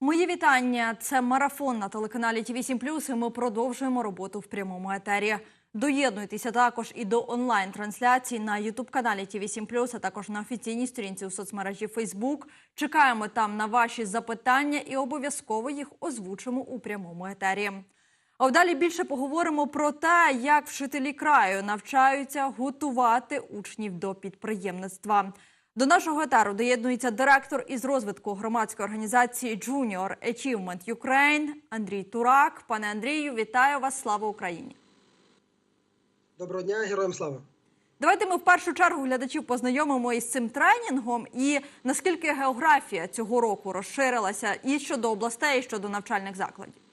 Мої вітання. Це марафон на телеканалі ТВ 7 і Ми продовжуємо роботу в прямому етері. Доєднуйтеся також і до онлайн-трансляції на ютуб каналі ТВ 7 а також на офіційній сторінці у соцмережі Фейсбук. Чекаємо там на ваші запитання і обов'язково їх озвучимо у прямому етері. А вдалі більше поговоримо про те, як вчителі краю навчаються готувати учнів до підприємництва. До нашого етеру доєднується директор із розвитку громадської організації Junior Achievement Ukraine Андрій Турак. Пане Андрію, вітаю вас! Слава Україні! Доброго дня, героям слава. Давайте ми в першу чергу глядачів познайомимо із цим тренінгом і наскільки географія цього року розширилася і щодо областей, і щодо навчальних закладів.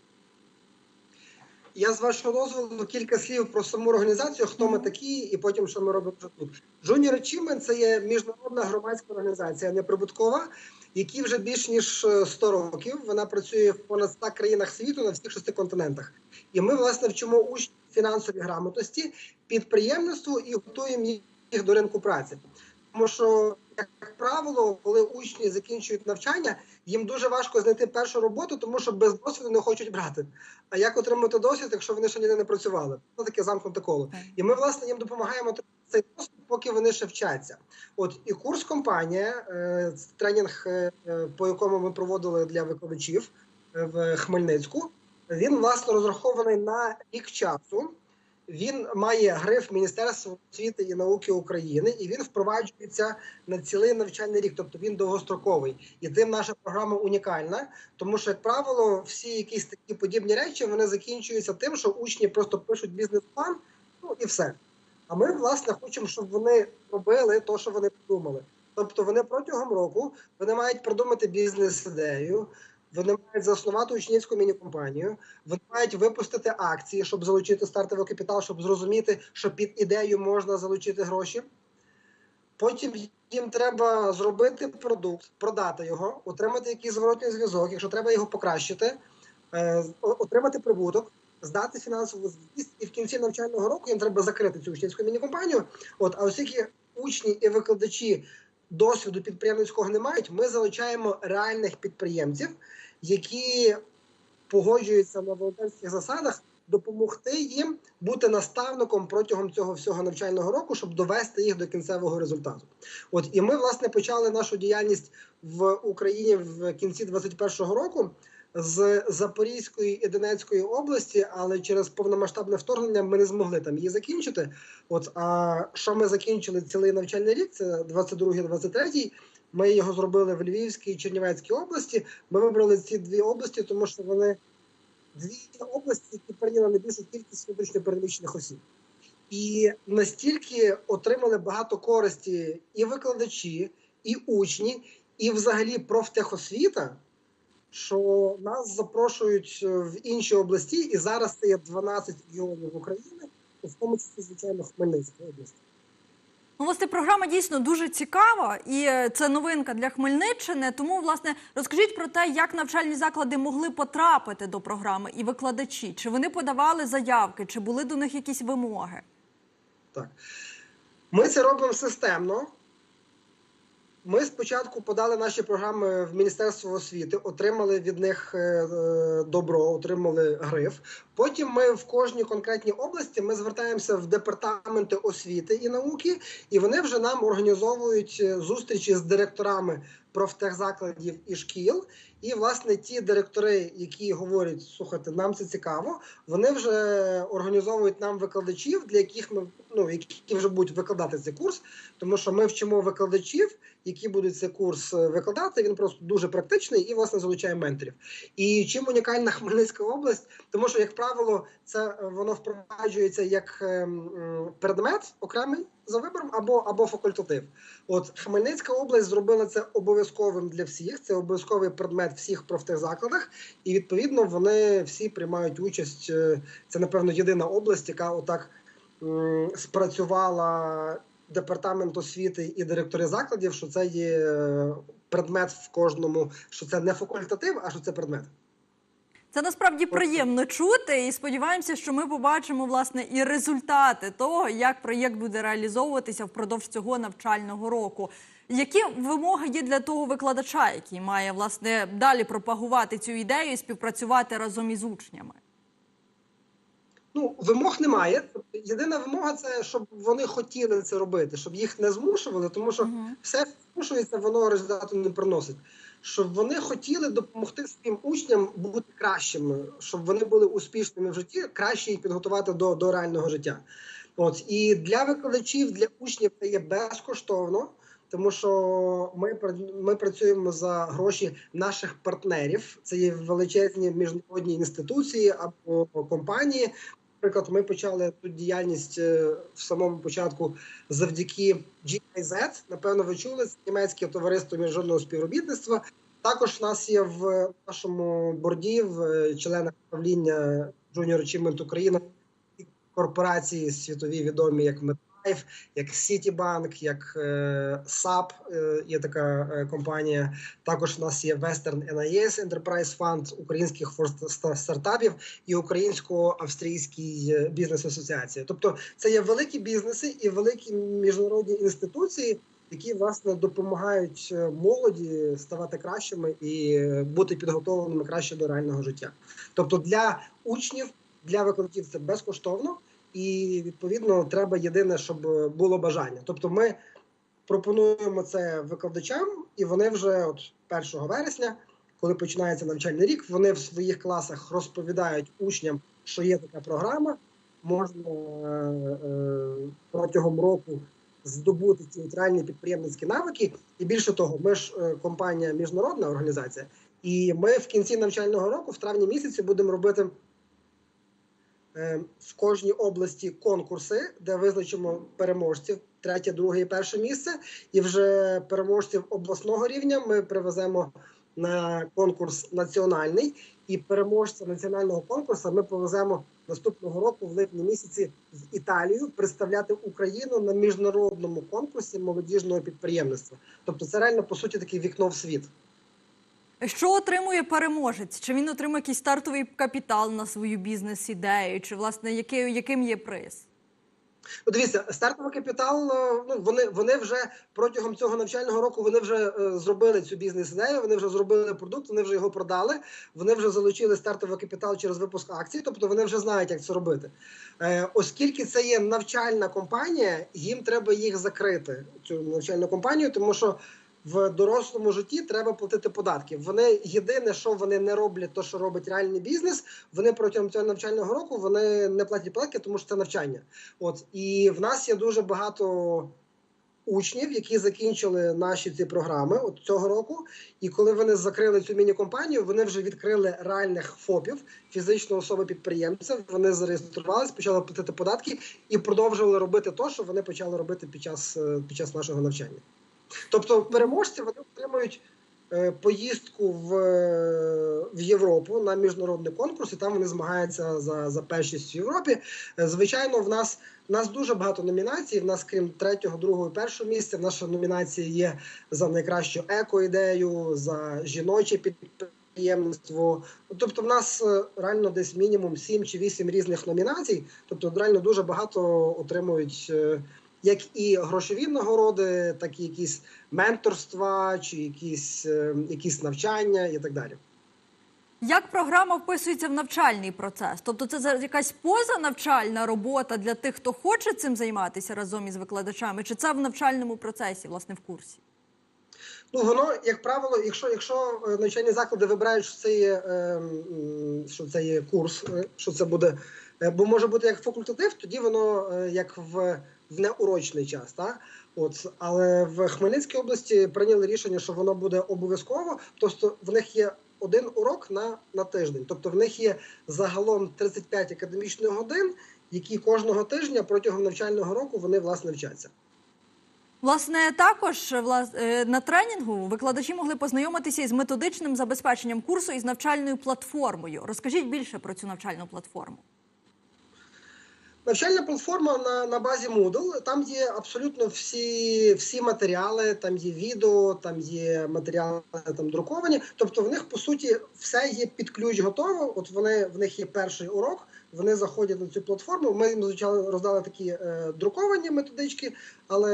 Я з вашого дозволу кілька слів про саму організацію, хто ми такі, і потім що ми робимо тут. Junior Achievement – це є міжнародна громадська організація, неприбуткова, якій вже більш ніж 100 років. Вона працює в понад 100 країнах світу на всіх шести континентах. І ми, власне, вчимо учнів фінансовій грамотності, підприємництву і готуємо їх до ринку праці. Тому що, як правило, коли учні закінчують навчання, їм дуже важко знайти першу роботу, тому що без досвіду не хочуть брати. А як отримати досвід, якщо вони ще ніде не працювали? Це таке замкнуте коло. І ми, власне, їм допомагаємо цей досвід, поки вони ще вчаться. От і курс компанія, е, тренінг, е, по якому ми проводили для викладачів е, в Хмельницьку, він власне розрахований на рік часу. Він має гриф Міністерства освіти і науки України, і він впроваджується на цілий навчальний рік, тобто він довгостроковий. І тим наша програма унікальна, тому що, як правило, всі якісь такі подібні речі вони закінчуються тим, що учні просто пишуть бізнес-план, ну і все. А ми, власне, хочемо, щоб вони робили те, що вони придумали. Тобто, вони протягом року вони мають придумати бізнес-ідею. Вони мають заснувати учнівську міні-компанію, вони мають випустити акції, щоб залучити стартовий капітал, щоб зрозуміти, що під ідею можна залучити гроші. Потім їм треба зробити продукт, продати його, отримати якийсь зворотний зв'язок, якщо треба його покращити, е, отримати прибуток, здати фінансову звість, і в кінці навчального року їм треба закрити цю учнівську міні-компанію. От, а оскільки учні і викладачі досвіду підприємницького не мають, ми залучаємо реальних підприємців, які погоджуються на волонтерських засадах, допомогти їм бути наставником протягом цього всього навчального року, щоб довести їх до кінцевого результату. От і ми власне почали нашу діяльність в Україні в кінці 2021 року. З Запорізької і Донецької області, але через повномасштабне вторгнення ми не змогли там її закінчити. От а що ми закінчили цілий навчальний рік? Це 22-23, Ми його зробили в Львівській і Чернівецькій області. Ми вибрали ці дві області, тому що вони дві області, які прийняли найбільшу кількість внутрішньо переміщених осіб. І настільки отримали багато користі і викладачі, і учні, і взагалі профтехосвіта, що нас запрошують в інші області, і зараз це є 12 регіонів України, в тому числі, звичайно, Хмельницька область. Ну, власне, програма дійсно дуже цікава, і е, це новинка для Хмельниччини. Тому, власне, розкажіть про те, як навчальні заклади могли потрапити до програми і викладачі, чи вони подавали заявки, чи були до них якісь вимоги? Так, ми це робимо системно. Ми спочатку подали наші програми в Міністерство освіти, отримали від них добро, отримали гриф. Потім ми в кожній конкретній області ми звертаємося в департаменти освіти і науки, і вони вже нам організовують зустрічі з директорами профтехзакладів і шкіл. І, власне, ті директори, які говорять, слухайте, нам це цікаво, вони вже організовують нам викладачів, для яких ми ну які вже будуть викладати цей курс, тому що ми вчимо викладачів, які будуть цей курс викладати. Він просто дуже практичний і власне залучає менторів. І чим унікальна Хмельницька область, тому що, як правило, це воно впроваджується як предмет окремий за вибором або або факультатив. От Хмельницька область зробила це обов'язковим для всіх. Це обов'язковий предмет всіх профтехзакладах, і відповідно вони всі приймають участь. Це напевно єдина область, яка отак спрацювала департамент освіти і директори закладів, що це є предмет в кожному, що це не факультатив, а що це предмет. Це насправді приємно чути, і сподіваємося, що ми побачимо власне і результати того, як проєкт буде реалізовуватися впродовж цього навчального року. Які вимоги є для того викладача, який має власне далі пропагувати цю ідею і співпрацювати разом із учнями? Ну, вимог немає. Єдина вимога це щоб вони хотіли це робити, щоб їх не змушували, тому що Мгм. все змушується, воно результату не приносить. Щоб вони хотіли допомогти своїм учням бути кращими, щоб вони були успішними в житті, краще їх підготувати до, до реального життя. От і для викладачів, для учнів це є безкоштовно. Тому що ми ми працюємо за гроші наших партнерів. Це є величезні міжнародні інституції або компанії. Наприклад, ми почали тут діяльність е, в самому початку завдяки GIZ. Напевно, ви чули це німецьке товариство міжнародного співробітництва. Також нас є в нашому борді в е, членах правління Junior Achievement Україна корпорації світові відомі, як MetLife, як Citibank, як е, SAP, е, є така е, компанія. Також в нас є Western NIS Enterprise Fund українських стартапів і українсько-австрійський е, бізнес асоціація. Тобто це є великі бізнеси і великі міжнародні інституції, які власне допомагають молоді ставати кращими і бути підготовленими краще до реального життя. Тобто для учнів, для викладачів це безкоштовно, і відповідно треба єдине, щоб е, було бажання. Тобто, ми пропонуємо це викладачам, і вони вже от 1 вересня, коли починається навчальний рік, вони в своїх класах розповідають учням, що є така програма. Можна е, е, протягом року здобути ці от реальні підприємницькі навики. І більше того, ми ж компанія міжнародна організація, і ми в кінці навчального року, в травні місяці, будемо робити в кожній області конкурси, де визначимо переможців третє, друге і перше місце. І вже переможців обласного рівня ми привеземо на конкурс національний. І переможця національного конкурсу ми повеземо наступного року в липні місяці в Італію представляти Україну на міжнародному конкурсі молодіжного підприємництва. Тобто, це реально по суті таке вікно в світ. Що отримує переможець? Чи він отримує якийсь стартовий капітал на свою бізнес-ідею? Чи власне який, яким є приз? Ну, дивіться, стартовий капітал. е, Ну вони вони вже протягом цього навчального року вони вже е, зробили цю бізнес-ідею. Вони вже зробили продукт, вони вже його продали. Вони вже залучили стартовий капітал через випуск акцій. Тобто вони вже знають, як це робити. Е, оскільки це є навчальна компанія, їм треба їх закрити. Цю навчальну компанію, тому що. В дорослому житті треба платити податки. Вони єдине, що вони не роблять, то що робить реальний бізнес. Вони протягом цього навчального року вони не платять податки, тому що це навчання. От і в нас є дуже багато учнів, які закінчили наші ці програми от цього року. І коли вони закрили цю міні-компанію, вони вже відкрили реальних ФОПів, фізичної особи підприємців. Вони зареєструвалися, почали платити податки і продовжували робити те, що вони почали робити під час, е, під час нашого навчання. Тобто, переможці вони отримують. е, Поїздку в, е, в Європу на міжнародний конкурс, і там вони змагаються за, за першість в Європі. Е, Звичайно, в нас в нас дуже багато номінацій. В нас, крім третього, другого і першого місця, наша номінація є за найкращу еко-ідею, за жіноче підприємництво. Тобто, в нас реально десь мінімум 7 чи 8 різних номінацій. Тобто, реально дуже багато отримують. Як і грошові нагороди, так і якісь менторства, чи якісь, е, якісь навчання і так далі. Як програма вписується в навчальний процес? Тобто це якась позанавчальна робота для тих, хто хоче цим займатися разом із викладачами, чи це в навчальному процесі, власне, в курсі? Ну воно, як правило, якщо якщо е, навчальні заклади вибирають, що це є, е, що це є курс, що це буде, бо може бути як факультатив, тоді воно як в, в неурочний час. Та? От, але в Хмельницькій області прийняли рішення, що воно буде обов'язково. Тобто в них є один урок на, на тиждень. Тобто в них є загалом 35 академічних годин, які кожного тижня протягом навчального року вони власне вчаться. Власне, також влас- е, на тренінгу викладачі могли познайомитися із методичним забезпеченням курсу і з навчальною платформою. Розкажіть більше про цю навчальну платформу. Навчальна платформа на, на базі Moodle. Там є абсолютно всі, всі матеріали, там є відео, там є матеріали там друковані. Тобто в них по суті все є під ключ готово. От вони в них є перший урок. вони заходять на цю платформу. Ми їм звичайно роздали такі е, друковані методички, але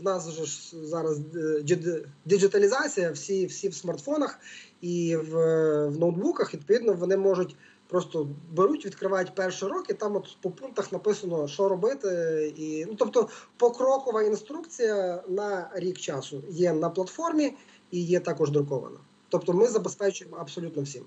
в нас вже ж зараз е, диджиталізація, всі, всі в смартфонах і в, в ноутбуках. Відповідно, вони можуть просто беруть, відкривають перший урок, і там от по пунктах написано, що робити. І, ну, тобто, покрокова інструкція на рік часу є на платформі і є також друкована. Тобто, ми забезпечуємо абсолютно всім.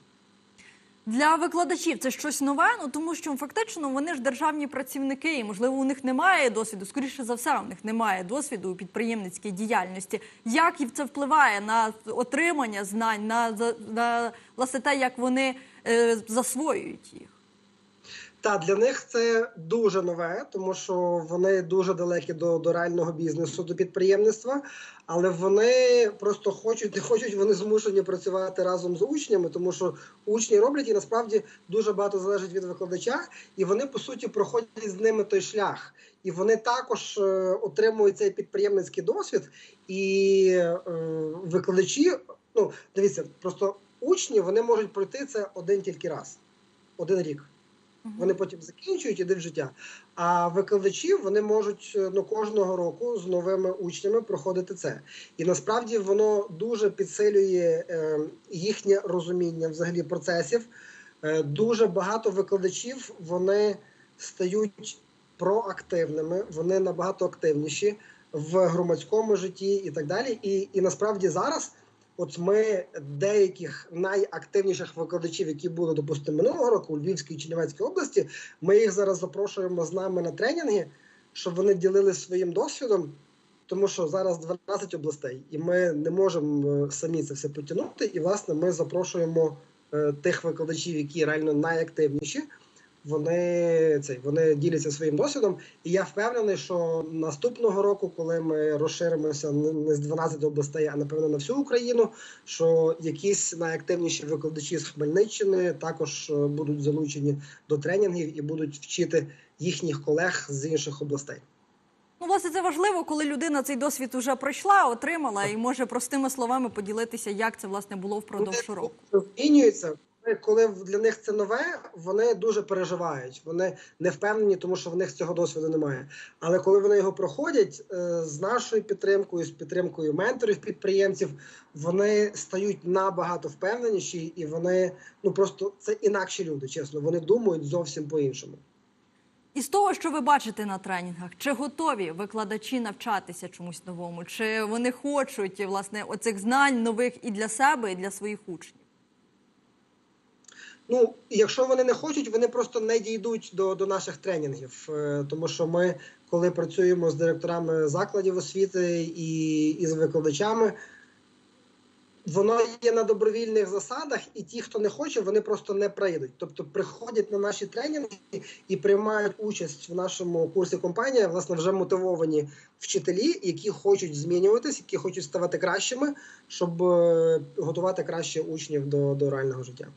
Для викладачів це щось нове, ну тому що фактично вони ж державні працівники, і можливо у них немає досвіду. Скоріше за все, у них немає досвіду у підприємницькій діяльності. Як це впливає на отримання знань, на, за- на власне те, як вони засвоюють їх? Та для них це дуже нове, тому що вони дуже далекі до, до реального бізнесу, до підприємництва, але вони просто хочуть, не хочуть, вони змушені працювати разом з учнями, тому що учні роблять і насправді дуже багато залежить від викладача, і вони по суті проходять з ними той шлях. І вони також е, отримують цей підприємницький досвід, і е, викладачі, ну дивіться, просто учні вони можуть пройти це один тільки раз, один рік. Вони потім закінчують і в життя. А викладачі вони можуть ну, кожного року з новими учнями проходити це. І насправді воно дуже підсилює е, їхнє розуміння взагалі процесів. Е, дуже багато викладачів вони стають проактивними, вони набагато активніші в громадському житті і так далі. І, і насправді зараз. От ми деяких найактивніших викладачів, які були, допустимо, минулого року у Львівській і Чернівецькій області, ми їх зараз запрошуємо з нами на тренінги, щоб вони ділилися своїм досвідом, тому що зараз 12 областей, і ми не можемо е, самі це все потягнути. І, власне, ми запрошуємо е, тих викладачів, які реально найактивніші. Вони цей вони діляться своїм досвідом, і я впевнений, що наступного року, коли ми розширимося не з 12 областей, а напевно на всю Україну, що якісь найактивніші викладачі з Хмельниччини також е, будуть залучені до тренінгів і будуть вчити їхніх колег з інших областей. Ну, власне, це важливо, коли людина цей досвід вже пройшла, отримала і може простими словами поділитися, як це власне було впродовж року. змінюються. Коли для них це нове, вони дуже переживають. Вони не впевнені, тому що в них цього досвіду немає. Але коли вони його проходять е, з нашою підтримкою, з підтримкою менторів підприємців, вони стають набагато впевненіші, і вони ну просто це інакші люди. Чесно, вони думають зовсім по-іншому. І з того, що ви бачите на тренінгах, чи готові викладачі навчатися чомусь новому, чи вони хочуть власне оцих знань нових і для себе, і для своїх учнів? Ну, якщо вони не хочуть, вони просто не дійдуть до, до наших тренінгів, Е, тому що ми, коли працюємо з директорами закладів освіти і, і з викладачами, воно є на добровільних засадах, і ті, хто не хоче, вони просто не прийдуть. Тобто приходять на наші тренінги і приймають участь в нашому курсі компанія, власне, вже мотивовані вчителі, які хочуть змінюватись, які хочуть ставати кращими, щоб е, готувати краще учнів до, до реального життя.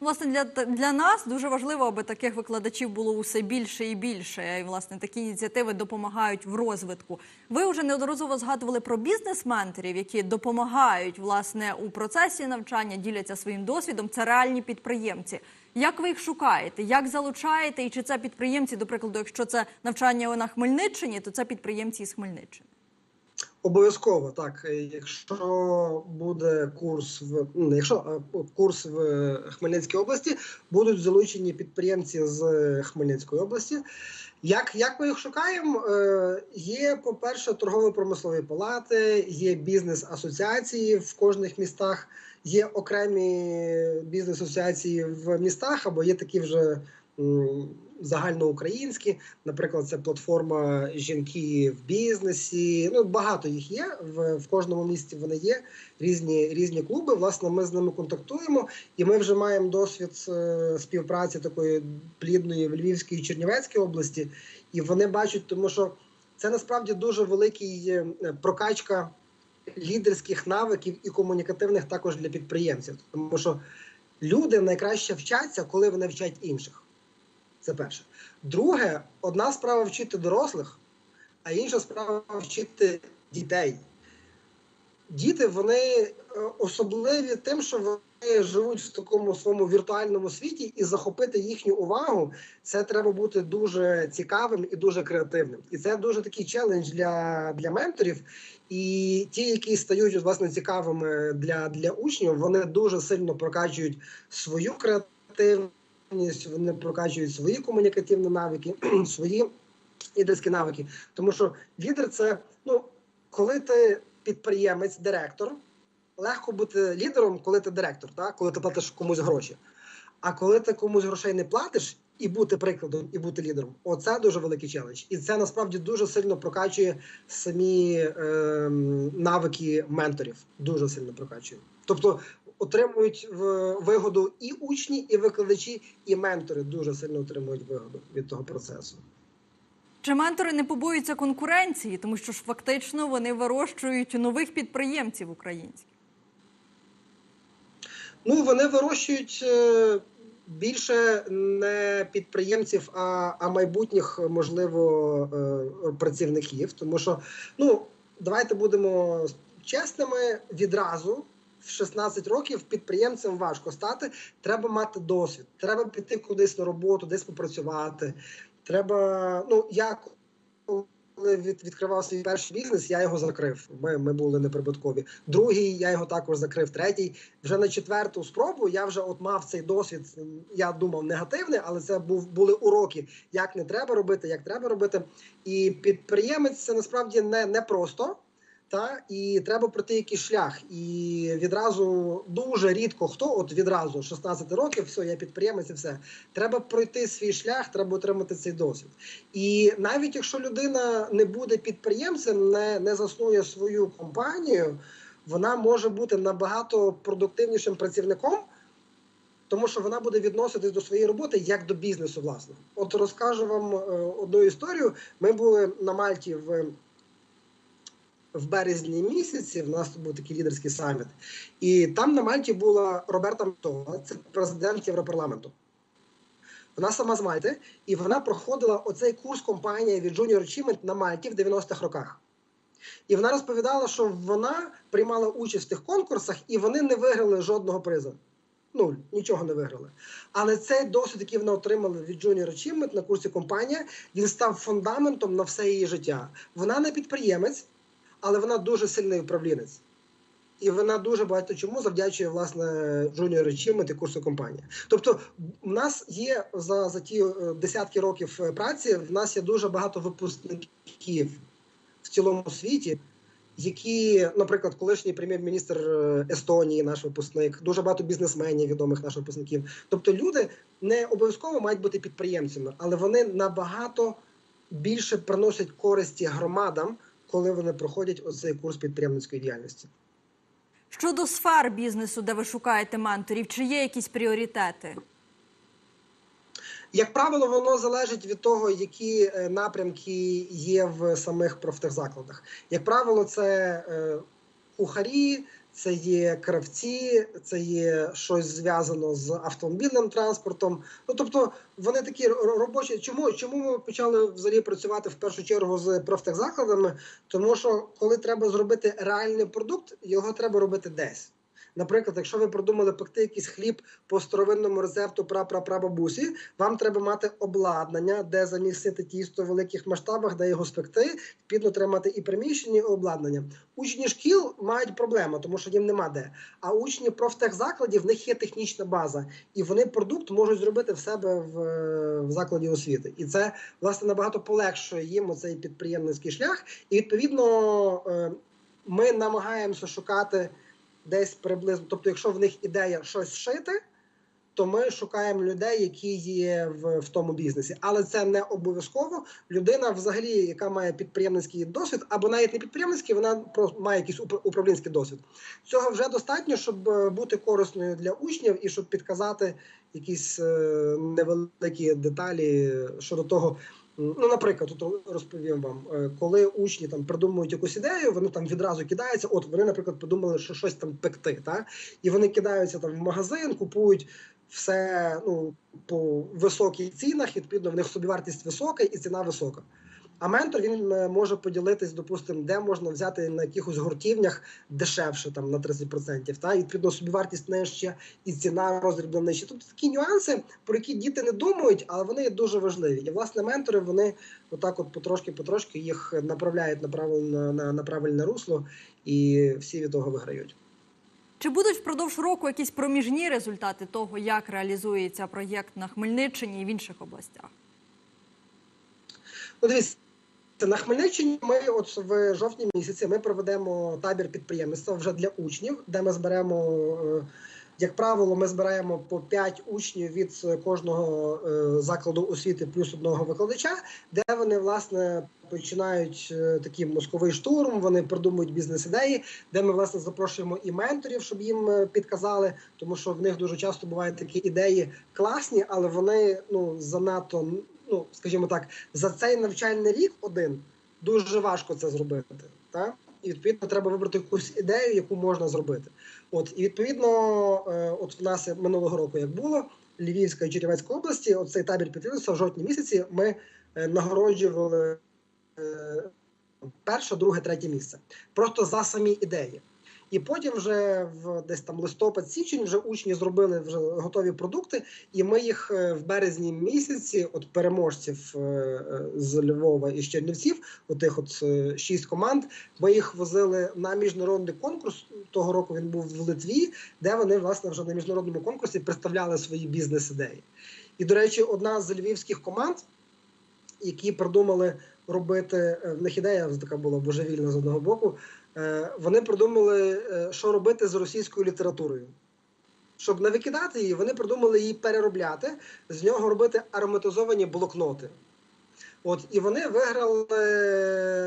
Власне, для, для нас дуже важливо, аби таких викладачів було усе більше і більше. І власне такі ініціативи допомагають в розвитку. Ви вже неодноразово згадували про бізнес-менторів, які допомагають власне у процесі навчання, діляться своїм досвідом. Це реальні підприємці. Як ви їх шукаєте? Як залучаєте? І чи це підприємці, до прикладу, якщо це навчання на Хмельниччині, то це підприємці із Хмельниччини? Обов'язково так. Е, Якщо буде курс в ну, якщо курс в Хмельницькій області, будуть залучені підприємці з Хмельницької області. Як, як ми їх шукаємо? Е, Є, по-перше, торгово-промислові палати, є бізнес-асоціації в кожних містах, є окремі бізнес-асоціації в містах, або є такі вже загальноукраїнські. Наприклад, це платформа жінки в бізнесі. Ну багато їх є. В, в кожному місті вони є. Різні різні клуби. Власне, ми з ними контактуємо, і ми вже маємо досвід е, співпраці такої плідної в Львівській і Чернівецькій області. І вони бачать, тому що це насправді дуже великий е, прокачка лідерських навиків і комунікативних також для підприємців, тому що люди найкраще вчаться, коли вони вчать інших. Це перше. Друге, одна справа вчити дорослих, а інша справа вчити дітей. Діти вони е, особливі тим, що вони живуть в такому своєму віртуальному світі, і захопити їхню увагу це треба бути дуже цікавим і дуже креативним. І це дуже такий челендж для, для менторів. І ті, які стають власне цікавими для, для учнів, вони дуже сильно прокачують свою креативність, вони прокачують свої комунікативні навики, свої лідерські навики. Тому що лідер це ну коли ти підприємець, директор, легко бути лідером, коли ти директор, так? коли ти платиш комусь гроші. А коли ти комусь грошей не платиш, і бути прикладом, і бути лідером, оце дуже великий челендж. І це насправді дуже сильно прокачує самі е, навики менторів. Дуже сильно прокачує. Тобто отримують в вигоду і учні, і викладачі, і ментори дуже сильно отримують вигоду від того процесу. Чи ментори не побоюються конкуренції, тому що ж фактично вони вирощують нових підприємців українських? Ну вони вирощують е, більше не підприємців, а, а майбутніх, можливо, е, працівників. Тому що ну давайте будемо чесними відразу. В 16 років підприємцем важко стати. Треба мати досвід. Треба піти кудись на роботу, десь попрацювати. Треба. Ну я коли від, відкривав свій перший бізнес, я його закрив. Ми, ми були неприбуткові. Другий я його також закрив. Третій вже на четверту спробу. Я вже от мав цей досвід. Я думав негативний, але це був були уроки, як не треба робити, як треба робити. І підприємець це насправді не, не просто. Та і треба пройти якийсь шлях. І відразу дуже рідко хто, от відразу 16 років, все, я підприємець і все. Треба пройти свій шлях, треба отримати цей досвід. І навіть якщо людина не буде підприємцем, не, не заснує свою компанію, вона може бути набагато продуктивнішим працівником. Тому що вона буде відноситись до своєї роботи як до бізнесу, власне. От розкажу вам е, одну історію. Ми були на Мальті в в березні місяці в нас був такий лідерський саміт, і там на Мальті була Роберта Метова, це президент Європарламенту. Вона сама з Мальти, і вона проходила оцей курс компанії від Junior Achievement на Мальті в 90-х роках. І вона розповідала, що вона приймала участь в тих конкурсах, і вони не виграли жодного призу. Нуль, нічого не виграли. Але цей досвід, який вона отримала від Junior Achievement на курсі компанія, він став фундаментом на все її життя. Вона не підприємець але вона дуже сильний управлінець. І вона дуже багато чому завдячує власне Junior Achievement і курсу компанії. Тобто, в нас є за за ті десятки років праці, в нас є дуже багато випускників в цілому світі, які, наприклад, колишній прем'єр-міністр Естонії, наш випускник, дуже багато бізнесменів відомих наших випускників. Тобто, люди не обов'язково мають бути підприємцями, але вони набагато більше приносять користі громадам коли вони проходять оцей курс підприємницької діяльності. Щодо сфер бізнесу, де ви шукаєте менторів, чи є якісь пріоритети? Як правило, воно залежить від того, які напрямки є в самих профтехзакладах. Як правило, це кухарі, це є кравці, це є щось зв'язано з автомобільним транспортом. Ну тобто вони такі робочі. Чому чому ми почали взагалі працювати в першу чергу з профтехзакладами? Тому що коли треба зробити реальний продукт, його треба робити десь. Наприклад, якщо ви продумали пекти якийсь хліб по старовинному рецепту прапрапрабабусі, вам треба мати обладнання, де замістити тісто в великих масштабах, де його спекти, відповідно треба і приміщення, і обладнання. Учні шкіл мають проблему, тому що їм нема де. А учні профтехзакладів в них є технічна база, і вони продукт можуть зробити в себе в, в закладі освіти. І це власне набагато полегшує їм оцей підприємницький шлях. І відповідно ми намагаємося шукати десь приблизно. Тобто, якщо в них ідея щось шити, то ми шукаємо людей, які є в, в тому бізнесі. Але це не обов'язково. Людина, взагалі, яка має підприємницький досвід, або навіть не підприємницький, вона просто має якийсь управлінський досвід. Цього вже достатньо, щоб бути корисною для учнів і щоб підказати якісь невеликі деталі щодо того. Ну, наприклад, тут розповім вам, коли учні там придумують якусь ідею, вони там відразу кидаються. От вони, наприклад, подумали, що щось там пекти, та і вони кидаються там в магазин, купують все ну по високих цінах. Відповідно, в них собівартість висока і ціна висока. А ментор він е, може поділитись, допустимо, де можна взяти на якихось гуртівнях дешевше, там на 30%, та і відповідно собівартість нижча, і ціна роздрібна нижча. Тобто такі нюанси, про які діти не думають, але вони є дуже важливі. І власне ментори вони отак, от потрошки-потрошки їх направляють на правильне, на, на правильне русло, і всі від того виграють. Чи будуть впродовж року якісь проміжні результати того, як реалізується проєкт на Хмельниччині і в інших областях? Ну, дивіться, на Хмельниччині ми от в жовтні місяці ми проведемо табір підприємництва вже для учнів, де ми зберемо, е, як правило, ми збираємо по 5 учнів від кожного е, закладу освіти плюс одного викладача, де вони власне починають е, такий мозковий штурм, вони придумують бізнес-ідеї, де ми власне запрошуємо і менторів, щоб їм підказали, тому що в них дуже часто бувають такі ідеї класні, але вони ну занадто, ну скажімо так, за цей навчальний рік один дуже важко це зробити. Так? І відповідно треба вибрати якусь ідею, яку можна зробити. От і відповідно, е, от в нас минулого року, як було Львівська і Чернівецька області, оцей табір підприємництва в жовтні місяці ми е, нагороджували е, перше, друге, третє місце. Просто за самі ідеї. І потім вже в десь там листопад, січень вже учні зробили вже готові продукти, і ми їх е, в березні місяці, от переможців е, е, з Львова і з Чернівців, отих от шість команд, ми їх возили на міжнародний конкурс. Того року він був в Литві, де вони власне вже на міжнародному конкурсі представляли свої бізнес-ідеї. І, до речі, одна з львівських команд, які придумали робити, в них ідея така була божевільна з одного боку. Е, Вони придумали, е, що робити з російською літературою. Щоб не викидати її, вони придумали її переробляти, з нього робити ароматизовані блокноти. От і вони виграли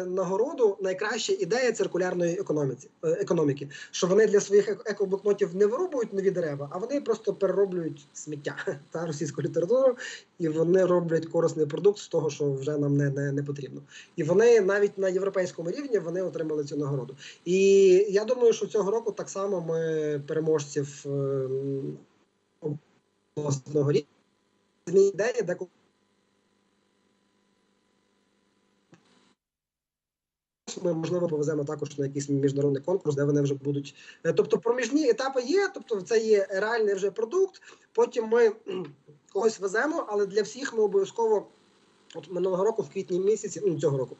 нагороду найкраща ідея циркулярної економіці, е, економіки. Що вони для своїх еко- екоблокнотів не вирубують нові дерева, а вони просто перероблюють сміття та російську літературу, і вони роблять корисний продукт з того, що вже нам не, не, не потрібно. І вони навіть на європейському рівні вони отримали цю нагороду. І я думаю, що цього року так само ми переможців ем, обласного рівня ідеї, де ми можливо повеземо також на якийсь міжнародний конкурс, де вони вже будуть. Е, Тобто, проміжні етапи є, тобто це є реальний вже продукт. Потім ми когось веземо, але для всіх ми обов'язково. От минулого року, в квітні місяці, ну цього року,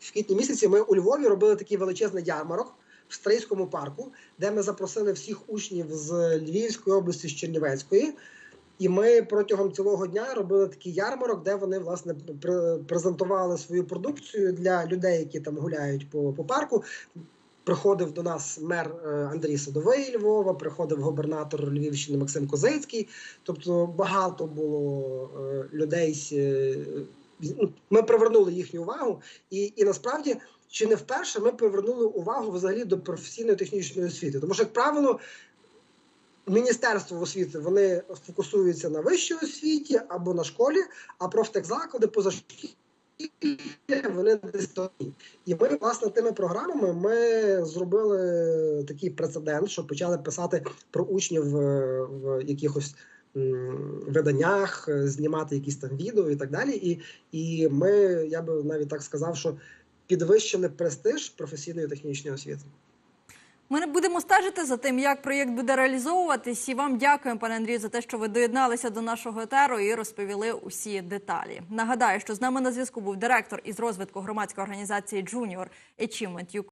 в квітні місяці ми у Львові робили такий величезний ярмарок в Стрийському парку, де ми запросили всіх учнів з Львівської області, з Чернівецької. І ми протягом цілого дня робили такий ярмарок, де вони власне пр- презентували свою продукцію для людей, які там гуляють по, по парку. Приходив до нас мер е, Андрій Садовий Львова, приходив губернатор Львівщини Максим Козицький. Тобто багато було е, людей. е, ну, Ми привернули їхню увагу, і, і насправді чи не вперше ми привернули увагу взагалі до професійної технічної освіти. Тому що, як правило, Міністерство освіти вони фокусуються на вищій освіті або на школі, а профтехзаклади позашкілля вони десь тоді. І ми, власне, тими програмами ми зробили такий прецедент, що почали писати про учнів е, в якихось виданнях, е, знімати якісь там відео і так далі. І, і ми, я би навіть так сказав, що підвищили престиж професійної технічної освіти. Ми будемо стежити за тим, як проєкт буде реалізовуватись. І вам дякуємо, пане Андрію, за те, що ви доєдналися до нашого етеру і розповіли усі деталі. Нагадаю, що з нами на зв'язку був директор із розвитку громадської організації Джуніор Achievement